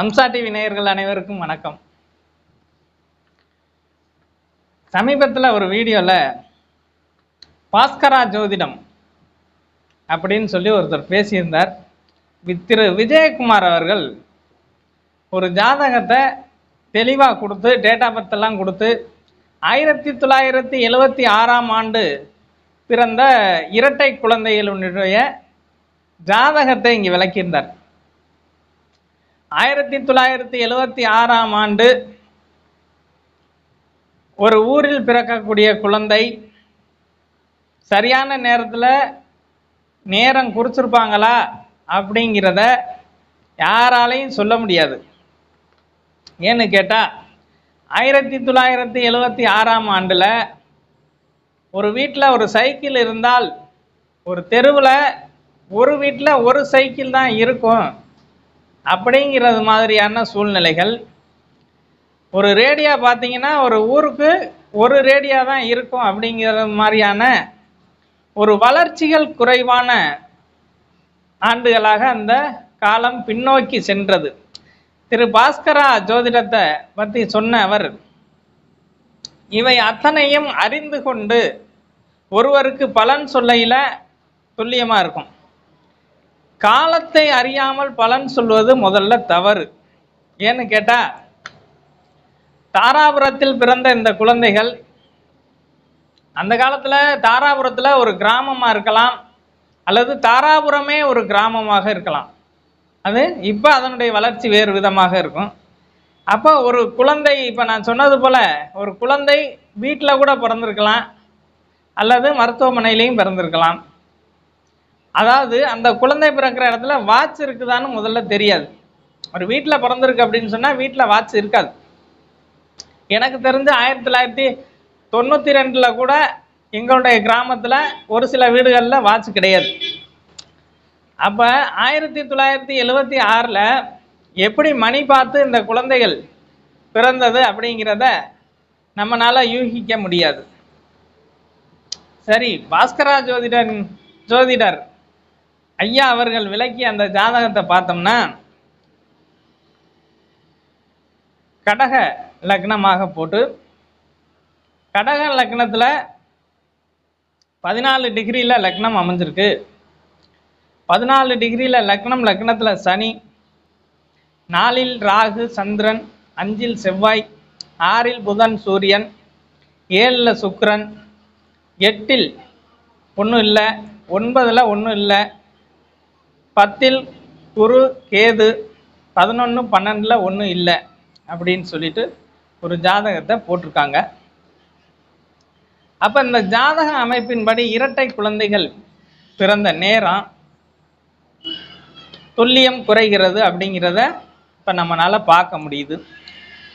Amsa TV நேயர்கள் அனைவருக்கும் வணக்கம். சமீபத்தில் ஒரு வீடியோவில் பாஸ்கரா ஜோதிடம் அப்படின்னு சொல்லி ஒருத்தர் பேசியிருந்தார். திரு விஜயகுமார் அவர்கள் ஒரு ஜாதகத்தை தெளிவாக கொடுத்து டேட்டா ஆஃப் பர்த் எல்லாம் கொடுத்து ஆயிரத்தி தொள்ளாயிரத்தி எழுவத்தி ஆறாம் ஆண்டு பிறந்த இரட்டை குழந்தைகளுடைய ஜாதகத்தை இங்கே விளக்கியிருந்தார். ஆயிரத்தி தொள்ளாயிரத்தி எழுவத்தி ஆறாம் ஆண்டு ஒரு ஊரில் பிறக்கக்கூடிய குழந்தை. சரியான நேரத்தில் நேரம் குறிச்சிருப்பாங்களா அப்படிங்கிறத யாராலையும் சொல்ல முடியாது. ஏன்னு கேட்டால் ஆயிரத்தி தொள்ளாயிரத்தி எழுவத்தி ஆறாம் ஆண்டில் ஒரு வீட்டில் ஒரு சைக்கிள் இருந்தால் ஒரு தெருவில் ஒரு வீட்டில் ஒரு சைக்கிள் தான் இருக்கும். அப்படிங்கிறது மாதிரியான சூழ்நிலைகள். ஒரு ரேடியா பார்த்தீங்கன்னா ஒரு ஊருக்கு ஒரு ரேடியா தான் இருக்கும் அப்படிங்கிறது மாதிரியான ஒரு வளர்ச்சிகள் குறைவான ஆண்டுகளாக அந்த காலம் பின்னோக்கி சென்றது. திரு பாஸ்கரா ஜோதிடத்தை பற்றி சொன்ன அவர் இவை அத்தனையும் அறிந்து கொண்டு ஒருவருக்கு பலன் சொல்லையில் துல்லியமாக இருக்கும். காலத்தை அறியாமல் பலன் சொல்வது முதல்ல தவறு. ஏன்னு கேட்டால் தாராபுரத்தில் பிறந்த இந்த குழந்தைகள் அந்த காலத்தில் தாராபுரத்தில் ஒரு கிராமமாக இருக்கலாம் அல்லது தாராபுரமே ஒரு கிராமமாக இருக்கலாம். அது இப்போ அதனுடைய வளர்ச்சி வேறு விதமாக இருக்கும். அப்போ ஒரு குழந்தை இப்போ நான் சொன்னது போல் ஒரு குழந்தை வீட்டில் கூட பிறந்திருக்கலாம் அல்லது மருத்துவமனையிலையும் பிறந்திருக்கலாம். அதாவது அந்த குழந்தை பிறக்கிற இடத்துல வாட்ச் இருக்குதான்னு முதல்ல தெரியாது. ஒரு வீட்டில் பிறந்திருக்கு அப்படின்னு சொன்னால் வீட்டில் வாட்ச் இருக்காது. எனக்கு தெரிஞ்சு ஆயிரத்தி தொள்ளாயிரத்தி தொண்ணூற்றி ரெண்டில் கூட எங்களுடைய கிராமத்தில் ஒரு சில வீடுகளில் வாட்ச் கிடையாது. அப்போ ஆயிரத்தி தொள்ளாயிரத்தி எழுவத்தி ஆறில் எப்படி மணி பார்த்து இந்த குழந்தைகள் பிறந்தது அப்படிங்கிறத நம்மளால் யூகிக்க முடியாது. சரி பாஸ்கரா ஜோதிடன் ஜோதிடர் ஐயா அவர்கள் விளக்கி அந்த ஜாதகத்தை பார்த்தோம்னா கடக லக்னமாக போட்டு கடக லக்னத்தில் பதினாலு டிகிரியில் லக்னம் அமைஞ்சிருக்கு. பதினாலு டிகிரியில் லக்னம் லக்னத்தில் சனி நாலில் ராகு சந்திரன் அஞ்சில் செவ்வாய் ஆறில் புதன் சூரியன் ஏழில் சுக்கரன் எட்டில் ஒன்றும் இல்லை ஒன்பதில் ஒன்றும் இல்லை பத்தில் குரு கேது பதினொன்று பன்னெண்டில் ஒன்றும் இல்லை அப்படின்னு சொல்லிட்டு ஒரு ஜாதகத்தை போட்டிருக்காங்க. அப்போ இந்த ஜாதக அமைப்பின்படி இரட்டை குழந்தைகள் பிறந்த நேரம் துல்லியம் குறைகிறது அப்படிங்கிறத இப்போ நம்மளால் பார்க்க முடியுது.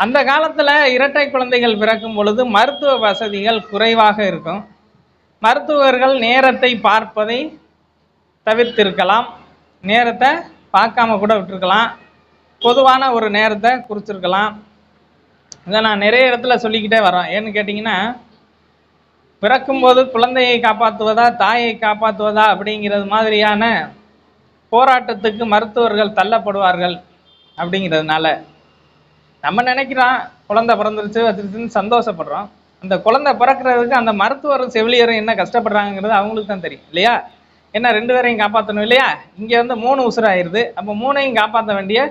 அந்த காலத்தில் இரட்டை குழந்தைகள் பிறக்கும் பொழுது மருத்துவ வசதிகள் குறைவாக இருக்கும். மருத்துவர்கள் நேரத்தை பார்ப்பதை தவிர்த்திருக்கலாம். நேரத்தை பார்க்காம கூட விட்டுருக்கலாம். பொதுவான ஒரு நேரத்தை குறிச்சிருக்கலாம். இதை நான் நிறைய இடத்துல சொல்லிக்கிட்டே வரேன் ஏன்னு கேட்டிங்கன்னா பிறக்கும்போது குழந்தையை காப்பாற்றுவதா தாயை காப்பாற்றுவதா அப்படிங்கிறது மாதிரியான போராட்டத்துக்கு மருத்துவர்கள் தள்ளப்படுவார்கள் அப்படிங்கிறதுனால. நம்ம நினைக்கிறோம் குழந்தை பிறந்துருச்சு வச்சிருச்சுன்னு சந்தோஷப்படுறோம். அந்த குழந்தை பிறக்கிறதுக்கு அந்த மருத்துவரும் செவிலியரும் என்ன கஷ்டப்படுறாங்கிறது அவங்களுக்கு தான் தெரியும் இல்லையா? ஏன்னா ரெண்டு பேரையும் காப்பாற்றணும் இல்லையா? இங்கே வந்து மூணு உசுராயிருது. அப்போ மூணையும் காப்பாற்ற வேண்டிய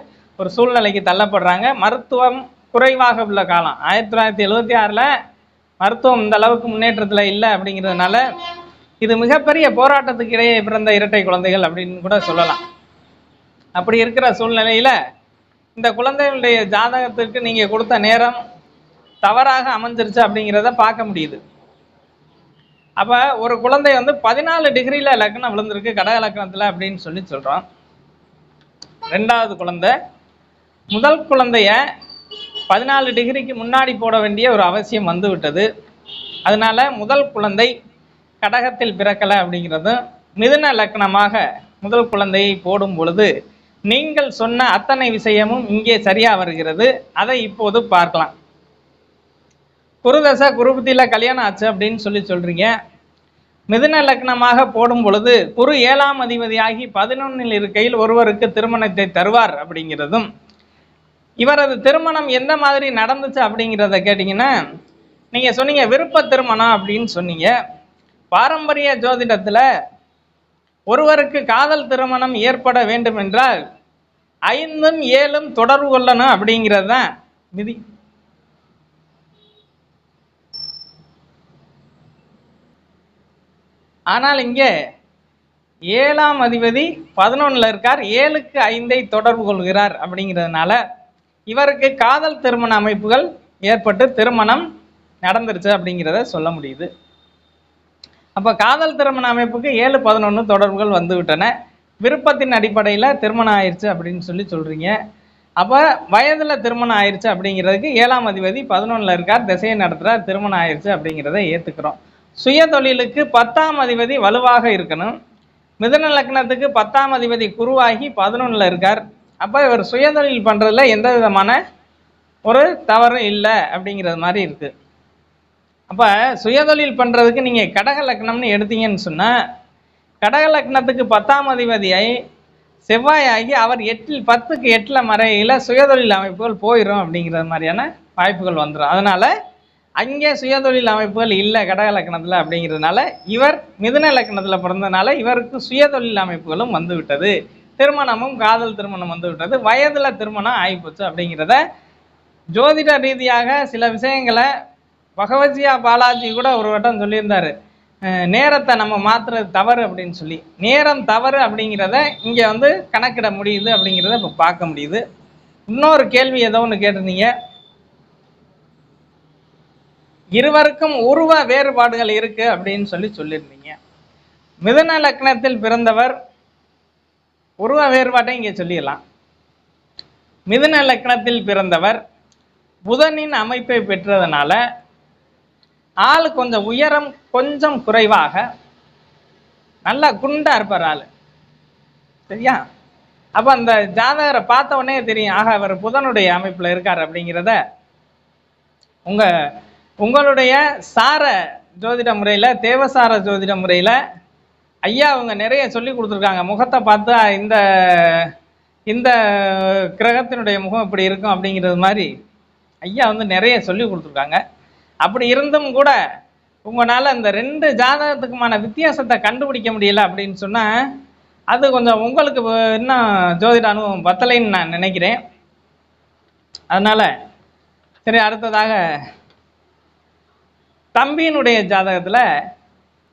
ஒரு சூழ்நிலைக்கு தள்ளப்படுறாங்க. மருத்துவம் குறைவாக உள்ள காலம். ஆயிரத்தி தொள்ளாயிரத்தி எழுபத்தி ஆறில் மருத்துவம் இந்த அளவுக்கு முன்னேற்றத்தில் இல்லை அப்படிங்கிறதுனால இது மிகப்பெரிய போராட்டத்துக்கு இடையே பிறந்த இரட்டை குழந்தைகள் அப்படின்னு கூட சொல்லலாம். அப்படி இருக்கிற சூழ்நிலையில் இந்த குழந்தைகளுடைய ஜாதகத்துக்கு நீங்கள் கொடுத்த நேரம் தவறாக அமைஞ்சிருச்சு அப்படிங்கிறத பார்க்க முடியுது. அப்போ ஒரு குழந்தை வந்து பதினாலு டிகிரியில் லக்னம் விழுந்திருக்கு கடக லக்னத்தில் அப்படின்னு சொல்லி சொல்கிறோம் ரெண்டாவது குழந்தை முதல் குழந்தைய பதினாலு டிகிரிக்கு முன்னாடி போட வேண்டிய ஒரு அவசியம் வந்து விட்டது. முதல் குழந்தை கடகத்தில் பிறக்கலை அப்படிங்கிறதும் மிதுன லக்னமாக முதல் குழந்தையை போடும் பொழுது நீங்கள் சொன்ன அத்தனை விஷயமும் இங்கே சரியாக வருகிறது. அதை இப்போது பார்க்கலாம். குருதசை குருபுத்தியில் கல்யாணம் ஆச்சு அப்படின்னு சொல்லி சொல்கிறீங்க மிதுன லக்னமாக போடும் பொழுது குரு ஏழாம் அதிபதியாகி பதினொன்னில் இருக்கையில் ஒருவருக்கு திருமணத்தை தருவார் அப்படிங்கிறதும் இவரது திருமணம் எந்த மாதிரி நடந்துச்சு அப்படிங்கிறத கேட்டிங்கன்னா நீங்கள் சொன்னீங்க விருப்ப திருமணம் அப்படின்னு சொன்னீங்க. பாரம்பரிய ஜோதிடத்தில் ஒருவருக்கு காதல் திருமணம் ஏற்பட வேண்டும் என்றால் ஐந்தும் ஏழும் தொடர்பு கொள்ளணும் அப்படிங்கிறது தான் விதி. ஆனால் இங்கே ஏழாம் அதிபதி பதினொன்றில் இருக்கார். ஏழுக்கு ஐந்தை தொடர்பு கொள்கிறார் அப்படிங்கிறதுனால இவருக்கு காதல் திருமண அமைப்புகள் ஏற்பட்டு திருமணம் நடந்துருச்சு அப்படிங்கிறத சொல்ல முடியுது. அப்போ காதல் திருமண அமைப்புக்கு ஏழு பதினொன்று தொடர்புகள் வந்துவிட்டன. விருப்பத்தின் அடிப்படையில் திருமணம் ஆயிடுச்சு அப்படின்னு சொல்லி சொல்கிறீங்க அப்போ வயதில் திருமணம் ஆயிடுச்சு அப்படிங்கிறதுக்கு ஏழாம் அதிபதி பதினொன்றில் இருக்கார். திசையை நடத்துகிறார் திருமணம் ஆயிடுச்சு அப்படிங்கிறத ஏற்றுக்கிறோம் சுய தொழிலுக்கு பத்தாம் அதிபதி வலுவாக இருக்கணும். மிதன லக்னத்துக்கு பத்தாம் அதிபதி குருவாகி பதினொன்றில் இருக்கார். அப்போ இவர் சுயதொழில் பண்ணுறதுல எந்த விதமான ஒரு தவறும் இல்லை அப்படிங்கிறது மாதிரி இருக்குது அப்போ சுயதொழில் பண்ணுறதுக்கு நீங்கள் கடக லக்னம்னு எடுத்தீங்கன்னு சொன்னால் கடக லக்னத்துக்கு பத்தாம் அதிபதியை செவ்வாயாகி அவர் எட்டில் பத்துக்கு எட்டில் மறையில் சுயதொழில் அமைப்புகள் போயிடும் அப்படிங்கிறது மாதிரியான வாய்ப்புகள் வந்துடும் அதனால் அங்கே சுயதொழில் அமைப்புகள் இல்லை கடக லக்கணத்தில் அப்படிங்கிறதுனால இவர் மிதுன லக்கணத்தில் பிறந்தனால இவருக்கு சுயதொழில் அமைப்புகளும் வந்து விட்டது திருமணமும் காதல் திருமணம் வந்து விட்டது வயதில் திருமணம் ஆகிப்போச்சு அப்படிங்கிறத ஜோதிட ரீதியாக சில விஷயங்களை பகவத்ஜியா பாலாஜி கூட ஒரு வட்டம் சொல்லியிருந்தாரு. நேரத்தை நம்ம மாற்றுறது தவறு அப்படின்னு சொல்லி. நேரம் தவறு அப்படிங்கிறத இங்கே வந்து கணக்கிட முடியுது அப்படிங்கிறத இப்போ பார்க்க முடியுது. இன்னொரு கேள்வி ஏதோ ஒன்று கேட்டிருந்தீங்க. இருவருக்கும் உருவ வேறுபாடுகள் இருக்கு அப்படின்னு சொல்லி சொல்லியிருந்தீங்க. மிதன லக்னத்தில் பிறந்தவர் உருவ வேறுபாட்டை இங்கே சொல்லிடலாம். மிதுன லக்னத்தில் பிறந்தவர் புதனின் அமைப்பை பெற்றதுனால ஆள் கொஞ்சம் உயரம் கொஞ்சம் குறைவாக நல்லா குண்டா இருப்பார் ஆள். சரியா? அப்போ அந்த ஜாதகரை பார்த்த உடனே தெரியும் ஆக அவர் புதனுடைய அமைப்பில் இருக்கார் அப்படிங்கிறத உங்க உங்களுடைய சார ஜோதிட முறையில் தேவசார ஜோதிட முறையில் ஐயா அவங்க நிறைய சொல்லி கொடுத்துருக்காங்க. முகத்தை பார்த்தா இந்த இந்த கிரகத்தினுடைய முகம் இப்படி இருக்கும் அப்படிங்கிறது மாதிரி ஐயா வந்து நிறைய சொல்லி கொடுத்துருக்காங்க. அப்படி இருந்தும் கூட உங்களால் இந்த ரெண்டு ஜாதகத்துக்குமான வித்தியாசத்தை கண்டுபிடிக்க முடியல அப்படின்னு சொன்னால் அது கொஞ்சம் உங்களுக்கு இன்னும் ஜோதிட அனுபவம் பத்தலைன்னு நான் நினைக்கிறேன். அதனால் சரி அடுத்ததாக தம்பியினுடைய ஜாதகத்தில்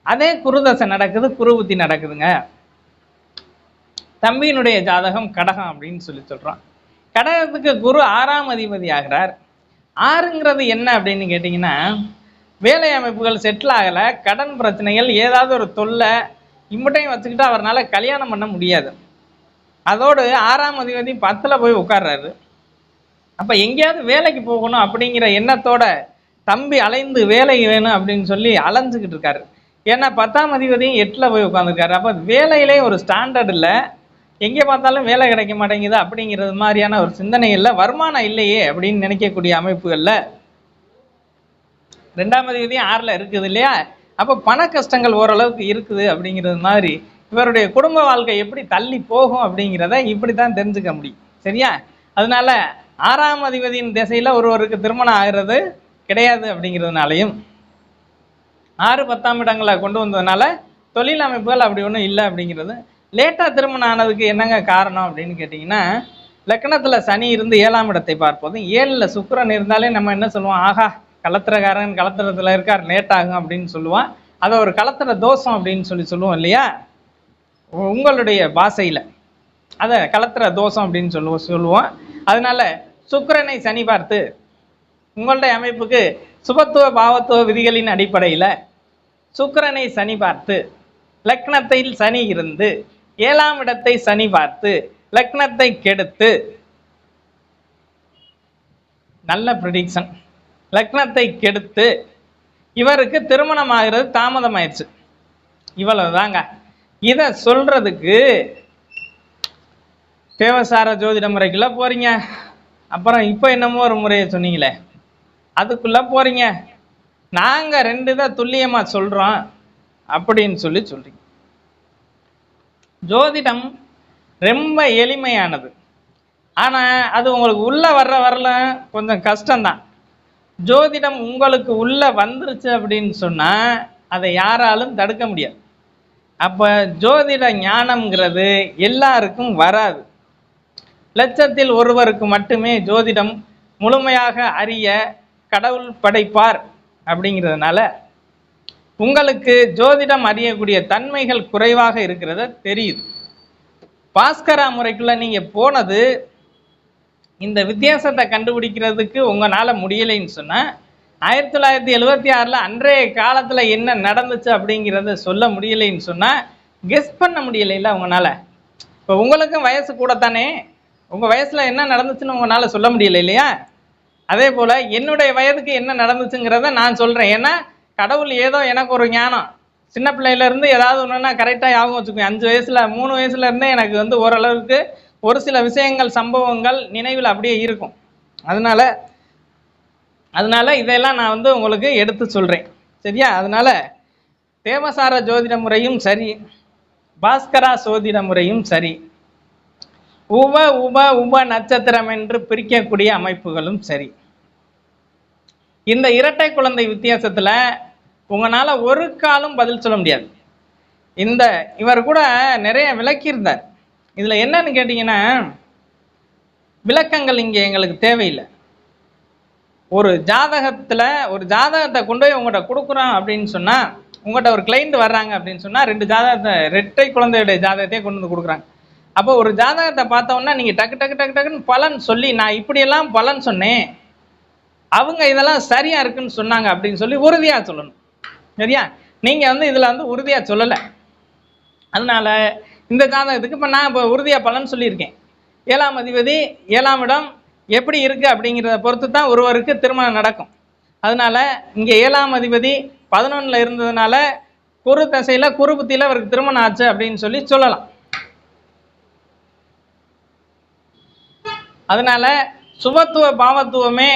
அதே குருதசை நடக்குது குருபுத்தி நடக்குதுங்க. தம்பியினுடைய ஜாதகம் கடகம் அப்படின்னு சொல்லி சொல்கிறோம் கடகத்துக்கு குரு ஆறாம் அதிபதி ஆகிறார். ஆறுங்கிறது என்ன அப்படின்னு கேட்டிங்கன்னா வேலை அமைப்புகள் செட்டில் ஆகலை கடன் பிரச்சனைகள் ஏதாவது ஒரு தொல்லை இம்மட்டையும் வச்சுக்கிட்டு அவரால் கல்யாணம் பண்ண முடியாது. அதோடு ஆறாம் அதிபதி பத்தில் போய் உட்கார்றாரு. அப்போ எங்கேயாவது வேலைக்கு போகணும் அப்படிங்கிற எண்ணத்தோட தம்பி அலைந்து வேலை வேணும் அப்படின்னு சொல்லி அலைஞ்சுக்கிட்டு இருக்காரு. ஏன்னா பத்தாம் அதிபதியும் எட்டில் போய் உட்காந்துருக்காரு அப்போ வேலையிலே ஒரு ஸ்டாண்டர்ட் இல்லை. எங்கே பார்த்தாலும் வேலை கிடைக்க மாட்டேங்குது அப்படிங்கிறது மாதிரியான ஒரு சிந்தனைகளில் வருமானம் இல்லையே அப்படின்னு நினைக்கக்கூடிய அமைப்புகளில் ரெண்டாம் அதிபதியும் ஆறில் இருக்குது இல்லையா? அப்போ பண கஷ்டங்கள் ஓரளவுக்கு இருக்குது அப்படிங்கிறது மாதிரி இவருடைய குடும்ப வாழ்க்கை எப்படி தள்ளி போகும் அப்படிங்கிறத இப்படி தான் தெரிஞ்சுக்க முடியும். சரியா? அதனால ஆறாம் அதிபதியின் திசையில் ஒருவருக்கு திருமணம் ஆகிறது. கிடையாது அப்படிங்கிறதுனாலையும் ஆறு பத்தாம் இடங்களை கொண்டு வந்ததுனால தொழில் அமைப்புகள் அப்படி ஒன்றும் இல்லை அப்படிங்கிறது. லேட்டாக திருமணம் ஆனதுக்கு என்னங்க காரணம் அப்படின்னு கேட்டிங்கன்னா லக்னத்தில் சனி இருந்து ஏழாம் இடத்தை பார்ப்பதும் ஏழில் சுக்கரன் இருந்தாலே நம்ம என்ன சொல்லுவோம்? ஆஹா கலத்திரக்காரன் கலத்திரத்தில் இருக்கார் லேட் ஆகும் அப்படின்னு சொல்லுவான். அதை ஒரு கலத்திர தோஷம் அப்படின்னு சொல்லி சொல்லுவோம் இல்லையா? உங்களுடைய பாஷையில் அதை கலத்திர தோஷம் அப்படின்னு சொல்லுவோம் சொல்லுவோம். அதனால சுக்கரனை சனி பார்த்து உங்களுடைய அமைப்புக்கு சுபத்துவ பாவத்துவ விதிகளின் அடிப்படையில் சுக்கரனை சனி பார்த்து லக்னத்தில் சனி இருந்து ஏழாம் இடத்தை சனி பார்த்து லக்னத்தை கெடுத்து நல்ல ப்ரிடிக்ஷன் லக்னத்தை கெடுத்து இவருக்கு திருமணம் ஆகிறது இவ்வளவு இவ்வளவுதாங்க. இதை சொல்றதுக்கு தேவசார ஜோதிட முறைக்குள்ள போறீங்க. அப்புறம் இப்போ என்னமோ ஒரு முறையை சொன்னீங்களே. அதுக்குள்ளே போகிறீங்க நாங்கள் ரெண்டு தான் துல்லியமாக சொல்கிறோம் அப்படின்னு சொல்லி சொல்கிறீங்க ஜோதிடம் ரொம்ப எளிமையானது. ஆனால் அது உங்களுக்கு உள்ளே வர்ற வரல கொஞ்சம் கஷ்டம்தான். ஜோதிடம் உங்களுக்கு உள்ளே வந்துருச்சு அப்படின்னு சொன்னால் அதை யாராலும் தடுக்க முடியாது. அப்போ ஜோதிட ஞானம்ங்கிறது எல்லாருக்கும் வராது. லட்சத்தில் ஒருவருக்கு மட்டுமே ஜோதிடம் முழுமையாக அறிய கடவுள் படைப்பார் அப்படிங்கிறதுனால உங்களுக்கு ஜோதிடம் அறியக்கூடிய தன்மைகள் குறைவாக இருக்கிறத தெரியுது. பாஸ்கரா முறைக்குள்ள நீங்கள் போனது இந்த வித்தியாசத்தை கண்டுபிடிக்கிறதுக்கு உங்களால் முடியலைன்னு சொன்னால் ஆயிரத்தி தொள்ளாயிரத்தி எழுபத்தி ஆறில் அன்றைய காலத்தில் என்ன நடந்துச்சு அப்படிங்கிறத சொல்ல முடியலைன்னு சொன்னால் கெஸ் பண்ண முடியலைல்ல உங்களால். இப்போ உங்களுக்கும் வயசு கூட தானே உங்கள் வயசில் என்ன நடந்துச்சுன்னு உங்களால் சொல்ல முடியல இல்லையா? அதே போல் என்னுடைய வயதுக்கு என்ன நடந்துச்சுங்கிறத நான் சொல்கிறேன் ஏன்னா கடவுள் ஏதோ எனக்கு ஒரு ஞானம். சின்ன பிள்ளையிலேருந்து ஏதாவது ஒன்றுனா கரெக்டாக ஞாபகம் வச்சுக்குவேன் அஞ்சு வயசில் மூணு வயசுலேருந்தே எனக்கு வந்து ஓரளவுக்கு ஒரு சில விஷயங்கள் சம்பவங்கள் நினைவில் அப்படியே இருக்கும். அதனால அதனால் இதையெல்லாம் நான் வந்து உங்களுக்கு எடுத்து சொல்கிறேன் சரியா? அதனால தேவசார ஜோதிட முறையும் சரி பாஸ்கரா சோதிட முறையும் சரி உப உப உப நட்சத்திரம் என்று பிரிக்கக்கூடிய அமைப்புகளும் சரி. இந்த இரட்டை குழந்தை வித்தியாசத்தில் உங்களால் ஒரு காலும் பதில் சொல்ல முடியாது. இந்த இவர் கூட நிறைய விளக்கியிருந்தார். இதில் என்னன்னு கேட்டிங்கன்னா விளக்கங்கள் இங்கே எங்களுக்கு தேவையில்லை. ஒரு ஜாதகத்தில் ஒரு ஜாதகத்தை கொண்டு போய் உங்கள்கிட்ட கொடுக்குறோம் அப்படின்னு சொன்னால் உங்கள்கிட்ட ஒரு கிளைண்ட் வர்றாங்க அப்படின்னு சொன்னால் ரெண்டு ஜாதகத்தை ரெட்டை குழந்தையுடைய ஜாதகத்தையே கொண்டு வந்து கொடுக்குறாங்க. அப்போ ஒரு ஜாதகத்தை பார்த்தோன்னா நீங்கள் டக்கு டக்கு டக்கு டக்குன்னு பலன் சொல்லி நான் இப்படியெல்லாம் பலன் சொன்னேன் அவங்க இதெல்லாம் சரியா இருக்குன்னு சொன்னாங்க அப்படின்னு சொல்லி உறுதியா சொல்லணும். சரியா? நீங்க வந்து இதில் வந்து உறுதியா சொல்லலை. அதனால இந்த ஜாதகத்துக்கு இப்போ நான் இப்போ உறுதியா பலன் சொல்லியிருக்கேன். ஏழாம் அதிபதி ஏழாம் இடம் எப்படி இருக்கு அப்படிங்கிறத பொறுத்து தான் ஒருவருக்கு திருமணம் நடக்கும். அதனால இங்கே ஏழாம் அதிபதி பதினொன்றில் இருந்ததுனால குரு தசையில் குரு புத்தியில் அவருக்கு திருமணம் ஆச்சு அப்படின்னு சொல்லி சொல்லலாம். அதனால சுபத்துவ பாவத்துவமே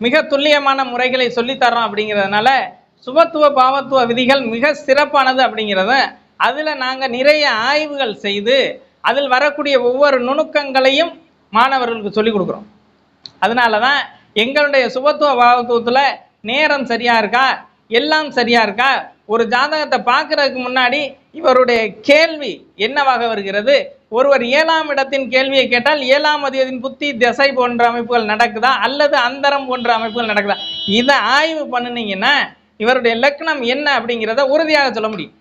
மிக துல்லியமான முறைகளை சொல்லித்தரோம் அப்படிங்கிறதுனால சுபத்துவ பாவத்துவ விதிகள் மிக சிறப்பானது அப்படிங்கிறத அதில் நாங்கள் நிறைய ஆய்வுகள் செய்து அதில் வரக்கூடிய ஒவ்வொரு நுணுக்கங்களையும் மாணவர்களுக்கு சொல்லிக் கொடுக்குறோம். அதனால தான் எங்களுடைய சுபத்துவ பாவத்துவத்தில் நேரம் சரியாக இருக்கா? எல்லாம் சரியாக இருக்கா? ஒரு ஜாதகத்தை பார்க்குறதுக்கு முன்னாடி இவருடைய கேள்வி என்னவாக வருகிறது? ஒருவர் ஏழாம் இடத்தின் கேள்வியை கேட்டால் ஏழாம் அதிபதியின் புத்தி திசை போன்ற அமைப்புகள் நடக்குதா? அல்லது அந்தரம் போன்ற அமைப்புகள் நடக்குதா? இதை ஆய்வு பண்ணுனீங்கன்னா இவருடைய லக்னம் என்ன அப்படிங்கிறத உறுதியாக சொல்ல முடியும்.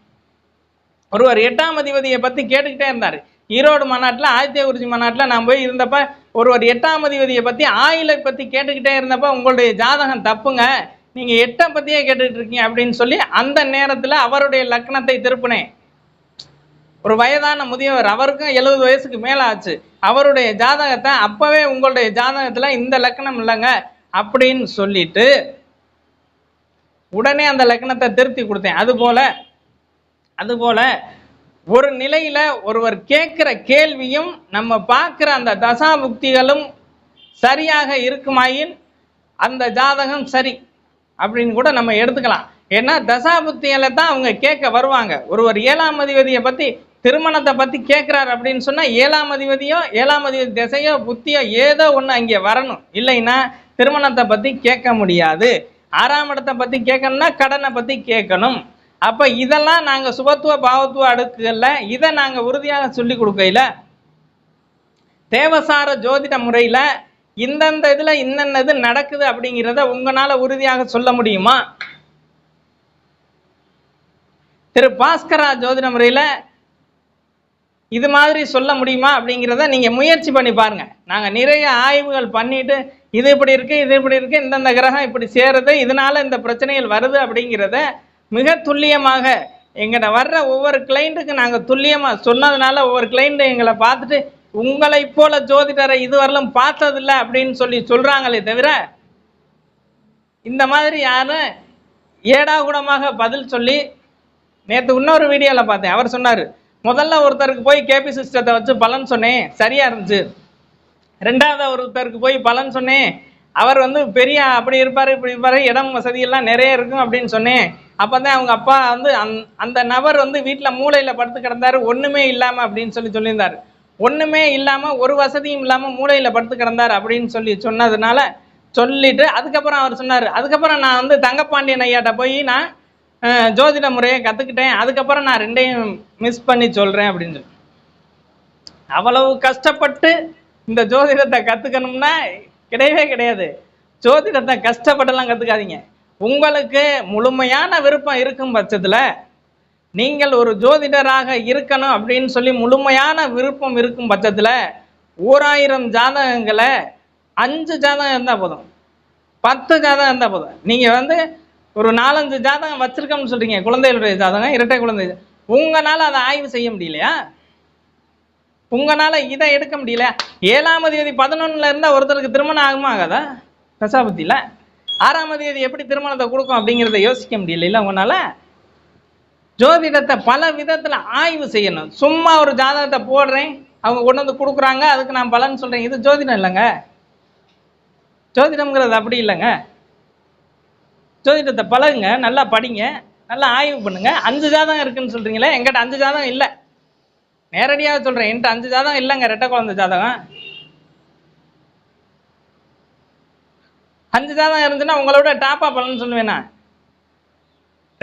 ஒருவர் எட்டாம் அதிபதியை பற்றி கேட்டுக்கிட்டே இருந்தார். ஈரோடு மாநாட்டில் ஆதித்ய குருஜி மாநாட்டில் நான் போய் இருந்தப்ப ஒருவர் எட்டாம் அதிபதியை பற்றி ஆயிலை பற்றி கேட்டுக்கிட்டே இருந்தப்ப உங்களுடைய ஜாதகம் தப்புங்க. நீங்கள் எட்டை பற்றியே கேட்டுக்கிட்டு இருக்கீங்க அப்படின்னு சொல்லி அந்த நேரத்தில் அவருடைய லக்னத்தை திருப்பினேன். ஒரு வயதான முதியவர் அவருக்கும் எழுபது வயசுக்கு மேலே ஆச்சு அவருடைய ஜாதகத்தை அப்போவே உங்களுடைய ஜாதகத்தில் இந்த லக்னம் இல்லைங்க அப்படின்னு சொல்லிட்டு உடனே அந்த லக்னத்தை திருத்தி கொடுத்தேன். அதுபோல அதுபோல ஒரு நிலையில ஒருவர் கேட்கிற கேள்வியும் நம்ம பார்க்குற அந்த தசாபுக்திகளும் சரியாக இருக்குமாயின் அந்த ஜாதகம் சரி அப்படின்னு கூட நம்ம எடுத்துக்கலாம். ஏன்னா தசாபுக்திகளை தான் அவங்க கேட்க வருவாங்க. ஒருவர் ஏழாம் அதிபதியை பற்றி திருமணத்தை பற்றி கேட்குறாரு அப்படின்னு சொன்னால் ஏழாம் அதிபதியோ ஏழாம் அதிபதி திசையோ புத்தியோ ஏதோ ஒன்று அங்கே வரணும். இல்லைன்னா திருமணத்தை பற்றி கேட்க முடியாது. ஆறாம் இடத்தை பற்றி கேட்கணும்னா கடனை பற்றி கேட்கணும். அப்போ இதெல்லாம் நாங்கள் சுபத்துவ பாவத்துவ அடுக்குகளில் இதை நாங்கள் உறுதியாக சொல்லி கொடுக்கையில் தேவசார ஜோதிட முறையில் இந்தந்த இதில் இன்னென்ன இது நடக்குது அப்படிங்கிறத உங்களால் உறுதியாக சொல்ல முடியுமா? திரு பாஸ்கரா ஜோதிட முறையில் இது மாதிரி சொல்ல முடியுமா அப்படிங்கிறத நீங்கள் முயற்சி பண்ணி பாருங்கள் நாங்கள் நிறைய ஆய்வுகள் பண்ணிட்டு இது இப்படி இருக்குது இது இப்படி இருக்கு இந்தந்த கிரகம் இப்படி சேருது இதனால் இந்த பிரச்சனைகள் வருது அப்படிங்கிறத மிக துல்லியமாக எங்கிட்ட வர்ற ஒவ்வொரு கிளைண்ட்டுக்கு நாங்கள் துல்லியமாக சொன்னதுனால ஒவ்வொரு கிளைண்ட்டு எங்களை பார்த்துட்டு உங்களை போல ஜோதிடரை இதுவரையிலும் பார்த்ததில்ல அப்படின்னு சொல்லி சொல்கிறாங்களே தவிர இந்த மாதிரி யாரும் ஏடாகூடமாக பதில் சொல்லி நேற்று இன்னொரு வீடியோவில் பார்த்தேன். அவர் சொன்னார் முதல்ல ஒருத்தருக்கு போய் கேபி சிஸ்டத்தை வச்சு பலன் சொன்னேன் சரியாக இருந்துச்சு. ரெண்டாவது ஒருத்தருக்கு போய் பலன் சொன்னேன் அவர் வந்து பெரிய அப்படி இருப்பார் இப்படி இருப்பார் இடம் வசதியெல்லாம் நிறைய இருக்கும் அப்படின்னு சொன்னேன் அப்போ தான் அவங்க அப்பா வந்து அந் அந்த நபர் வந்து வீட்டில் மூளையில் படுத்து கிடந்தாரு ஒன்றுமே இல்லாமல் அப்படின்னு சொல்லி சொல்லியிருந்தார். ஒன்றுமே இல்லாமல் ஒரு வசதியும் இல்லாமல் மூளையில் படுத்து கிடந்தார் அப்படின்னு சொல்லி சொன்னதுனால சொல்லிட்டு அதுக்கப்புறம் அவர் சொன்னார். அதுக்கப்புறம் நான் வந்து தங்கப்பாண்டியன் ஐயாட்ட போய் நான் ஜோதிட முறையை கத்துக்கிட்டேன். அதுக்கப்புறம் நான் ரெண்டையும் மிஸ் பண்ணி சொல்றேன் அப்படின்னு சொல்லி. அவ்வளவு கஷ்டப்பட்டு இந்த ஜோதிடத்தை கத்துக்கணும்னா கிடையவே கிடையாது. ஜோதிடத்தை கஷ்டப்பட்டெல்லாம் கத்துக்காதீங்க. உங்களுக்கு முழுமையான விருப்பம் இருக்கும் பட்சத்துல நீங்கள் ஒரு ஜோதிடராக இருக்கணும் அப்படின்னு சொல்லி முழுமையான விருப்பம் இருக்கும் பட்சத்துல ஓராயிரம் ஜாதகங்களை அஞ்சு ஜாதகம் இருந்தால் போதும். பத்து ஜாதகம் இருந்தால் போதும். நீங்கள் வந்து ஒரு நாலஞ்சு ஜாதகம் வச்சிருக்கோம்னு சொல்றீங்க குழந்தைகளுடைய ஜாதகம் இரட்டை குழந்தை உங்களால் அதை ஆய்வு செய்ய முடியலையா? உங்களால் இதை எடுக்க முடியல. ஏழாம் தேதி பதினொன்னுல இருந்தால் ஒருத்தருக்கு திருமணம் ஆகுமா ஆகாதா தசாபத்தியில் ஆறாம் தேதி எப்படி திருமணத்தை கொடுக்கும் அப்படிங்கிறத யோசிக்க முடியல உங்களால்? ஜோதிடத்தை பல விதத்தில் ஆய்வு செய்யணும். சும்மா ஒரு ஜாதகத்தை போடுறேன் அவங்க கொண்டு வந்து கொடுக்குறாங்க அதுக்கு நான் பலன் சொல்கிறேன் இது ஜோதிடம் இல்லைங்க. ஜோதிடம்ங்கிறது அப்படி இல்லைங்க. ஜோதிடத்தை பழகுங்க நல்லா படிங்க நல்லா ஆய்வு பண்ணுங்க. அஞ்சு ஜாதகம் இருக்குன்னு சொல்றீங்களே எங்கிட்ட அஞ்சு ஜாதகம் இல்லை. நேரடியாக சொல்றேன் என்கிட்ட அஞ்சு ஜாதகம் இல்லைங்க ரெட்டை குழந்தை ஜாதகம். அஞ்சு ஜாதகம் இருந்துச்சுன்னா உங்களோட டாப்பா பலன் சொல்லுவேனா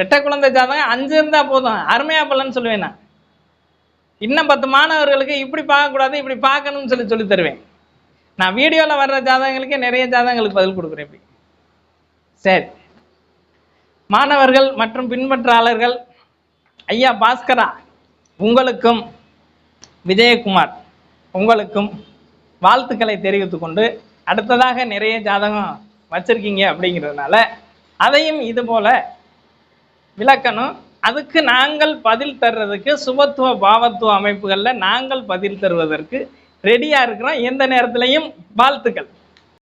ரெட்டை குழந்தை ஜாதகம் அஞ்சு இருந்தா போதும் அருமையா பலன் சொல்லுவேனா இன்னும் பத்து மாணவர்களுக்கு இப்படி பார்க்கக்கூடாது இப்படி பார்க்கணும்னு சொல்லி சொல்லி தருவேன். நான் வீடியோவில் வர்ற ஜாதகங்களுக்கே நிறைய ஜாதகங்களுக்கு பதில் கொடுக்குறேன் இப்படி. சரி. மாணவர்கள் மற்றும் பின்பற்றாளர்கள் ஐயா பாஸ்கரா உங்களுக்கும் விஜயகுமார் உங்களுக்கும் வாழ்த்துக்களை தெரிவித்து கொண்டு அடுத்ததாக நிறைய ஜாதகம் வச்சிருக்கீங்க அப்படிங்கிறதுனால அதையும் இது போல விளக்கணும். அதுக்கு நாங்கள் பதில் தர்றதுக்கு சுபத்துவ பாவத்துவ அமைப்புகளில் நாங்கள் பதில் தருவதற்கு ரெடியாக இருக்கிறோம். எந்த நேரத்திலையும் வாழ்த்துக்கள்.